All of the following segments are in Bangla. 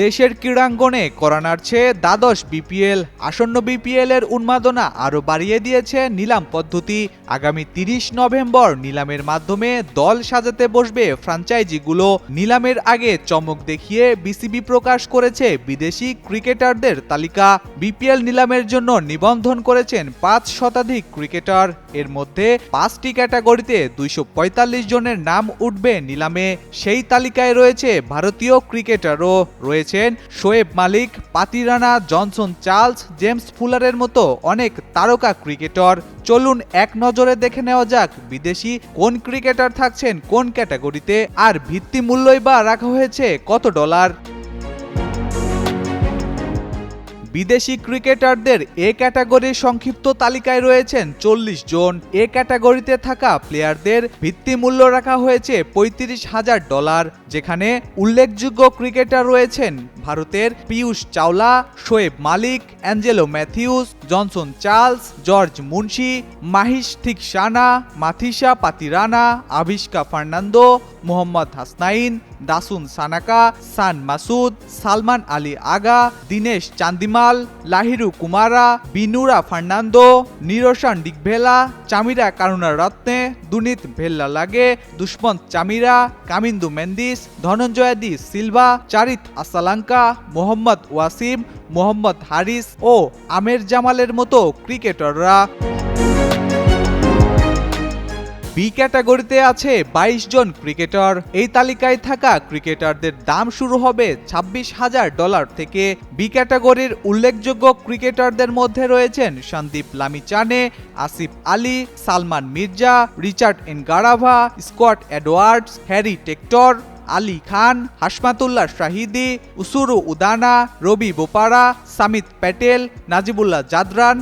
দেশের ক্রীড়াঙ্গনে করা নাড়ছে দ্বাদশ বিপিএল, আসন্ন বিপিএল এর উন্মাদনা আরও বাড়িয়ে দিয়েছে নিলাম পদ্ধতি। আগামী তিরিশ নভেম্বর নিলামের মাধ্যমে দল সাজাতে বসবে ফ্রাঞ্চাইজিগুলো। নিলামের আগে চমক দেখিয়ে বিসিবি প্রকাশ করেছে বিদেশি ক্রিকেটারদের তালিকা। বিপিএল নিলামের জন্য নিবন্ধন করেছেন পাঁচ শতাধিক ক্রিকেটার। এর মধ্যে পাঁচটি ক্যাটাগরিতে দুইশো পঁয়তাল্লিশ জনের নাম উঠবে নিলামে। সেই তালিকায় রয়েছে ভারতীয় ক্রিকেটারও। রয়েছেন Shoaib Malik Pathirana Johnson Charles, James ফুলারের মতো অনেক তারকা ক্রিকেটর। চলুন এক নজরে দেখে নেওয়া যাক বিদেশি কোন ক্রিকেটার থাকছেন কোন ক্যাটাগরিতে, আর ভিত্তি মূল্যই বা রাখা হয়েছে কত ডলার। বিদেশি ক্রিকেটারদের এ ক্যাটাগরির সংক্ষিপ্ত তালিকায় রয়েছেন চল্লিশ জন। এ ক্যাটাগরিতে থাকা প্লেয়ারদের ভিত্তিমূল্য রাখা হয়েছে পঁয়ত্রিশ হাজার ডলার, যেখানে উল্লেখযোগ্য ক্রিকেটার রয়েছেন ভারতের Piyush Chawla, Shoaib Malik, Angelo Mathews, Johnson Charles, George Munsey, Maheesh Theekshana Matheesha Pathirana Avishka Fernando, Mohammad Hasnain, Dasun Shanaka, Shan Masood, Salman Ali Agha, Dinesh Chandimal Lahiru Kumara, Binura Fernando Niroshan Dickwella, Chamika Karunaratne, Dunith Wellalage, Dushmantha Chameera, Kamindu Mendis, Dhananjaya de Silva, Charith Asalanka, Mohammad Wasim, Mohammad Haris ও আমের জামালের মতো ক্রিকেটাররা। বি ক্যাটাগরিতে আছে ২২ জন ক্রিকেটার। এই তালিকায় থাকা ক্রিকেটারদের দাম শুরু হবে ছাব্বিশ হাজার ডলার থেকে। বি ক্যাটাগরির উল্লেখযোগ্য ক্রিকেটারদের মধ্যে রয়েছেন Sandeep Lamichhane, Asif Ali, Salman Mirza, Richard Ngarava Scott Edwards, Harry Tector, Ali Khan Hashmatullah Shahidi, Isuru Udana, Ravi Bopara Samit Patel, Najibullah Zadran.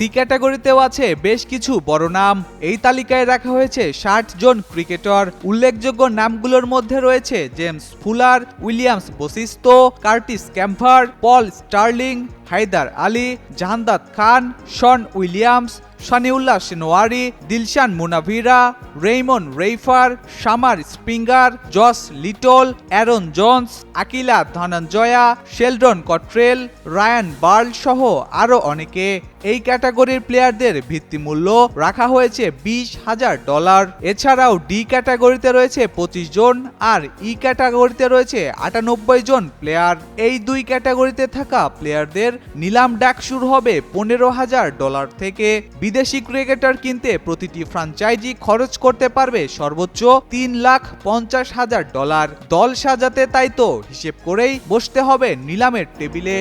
C ক্যাটাগরিতেও আছে বেশ কিছু, বড় নাম। এই তালিকায় রাখা হয়েছে ষাট জন ক্রিকেটার। উল্লেখযোগ্য নামগুলোর মধ্যে রয়েছে James Fuller, Williams Bosisto, Curtis Campher Paul Stirling Haider Ali Jahandad Khan, Sean Williams Samiullah Shinwari Dilshan Munaweera, Raymon Reifer, Shamarh Springer Josh Little, Aaron Jones, Akila Dananjaya, Sheldon Cottrell, Ryan Burl সহ আরও অনেকে। এই ক্যাটাগরির প্লেয়ারদের ভিত্তিমূল্য রাখা হয়েছে বিশ হাজার ডলার। এছাড়াও ডি ক্যাটাগরিতে রয়েছে পঁচিশ জন আর ই ক্যাটাগরিতে রয়েছে আটানব্বই জন প্লেয়ার। এই দুই ক্যাটাগরিতে থাকা প্লেয়ারদের নিলাম ডাক শুরু হবে পনেরো হাজার ডলার থেকে। বিদেশি ক্রিকেটার কিনতে প্রতিটি ফ্রাঞ্চাইজি খরচ করতে পারবে সর্বোচ্চ তিন লাখ পঞ্চাশ হাজার ডলার। দল সাজাতে তাই তো হিসেব করেই বসতে হবে নিলামের টেবিলে।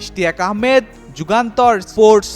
ইশতিয়াক আহমেদ, যুগান্তর স্পোর্টস।